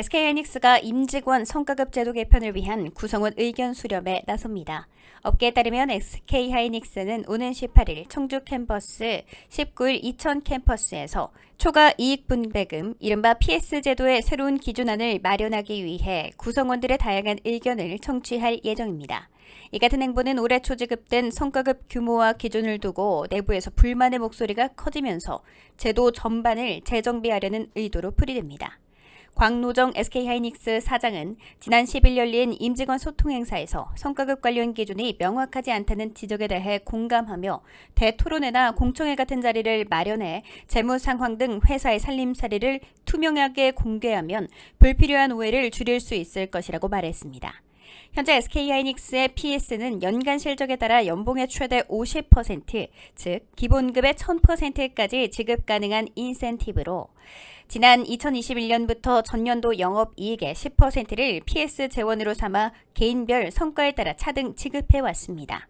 SK하이닉스가 임직원 성과급 제도 개편을 위한 구성원 의견 수렴에 나섭니다. 업계에 따르면 SK하이닉스는 오는 18일 청주 캠퍼스, 19일 이천 캠퍼스에서 초과 이익 분배금, 이른바 PS 제도의 새로운 기준안을 마련하기 위해 구성원들의 다양한 의견을 청취할 예정입니다. 이 같은 행보는 올해 초 지급된 성과급 규모와 기준을 두고 내부에서 불만의 목소리가 커지면서 제도 전반을 재정비하려는 의도로 풀이됩니다. 광노정 SK하이닉스 사장은 지난 10일 열린 임직원 소통 행사에서 성과급 관련 기준이 명확하지 않다는 지적에 대해 공감하며 대토론회나 공청회 같은 자리를 마련해 재무 상황 등 회사의 살림살이를 투명하게 공개하면 불필요한 오해를 줄일 수 있을 것이라고 말했습니다. 현재 SK하이닉스의 PS는 연간 실적에 따라 연봉의 최대 50%, 즉 기본급의 1000%까지 지급 가능한 인센티브로 지난 2021년부터 전년도 영업 이익의 10%를 PS 재원으로 삼아 개인별 성과에 따라 차등 지급해 왔습니다.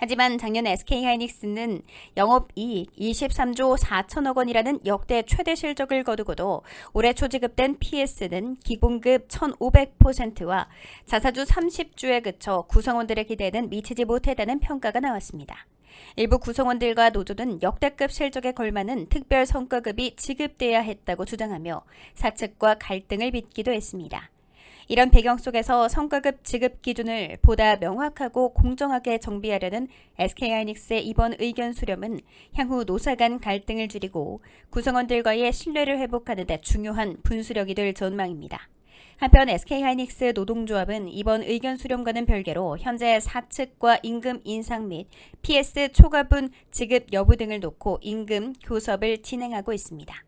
하지만 작년 SK하이닉스는 영업이익 23조 4천억 원이라는 역대 최대 실적을 거두고도 올해 초 지급된 PS는 기본급 1,500%와 자사주 30주에 그쳐 구성원들의 기대에는 미치지 못했다는 평가가 나왔습니다. 일부 구성원들과 노조는 역대급 실적에 걸맞는 특별 성과급이 지급돼야 했다고 주장하며 사측과 갈등을 빚기도 했습니다. 이런 배경 속에서 성과급 지급 기준을 보다 명확하고 공정하게 정비하려는 SK하이닉스의 이번 의견 수렴은 향후 노사 간 갈등을 줄이고 구성원들과의 신뢰를 회복하는 데 중요한 분수력이 될 전망입니다. 한편 SK하이닉스 노동조합은 이번 의견 수렴과는 별개로 현재 사측과 임금 인상 및 PS 초과분 지급 여부 등을 놓고 임금 교섭을 진행하고 있습니다.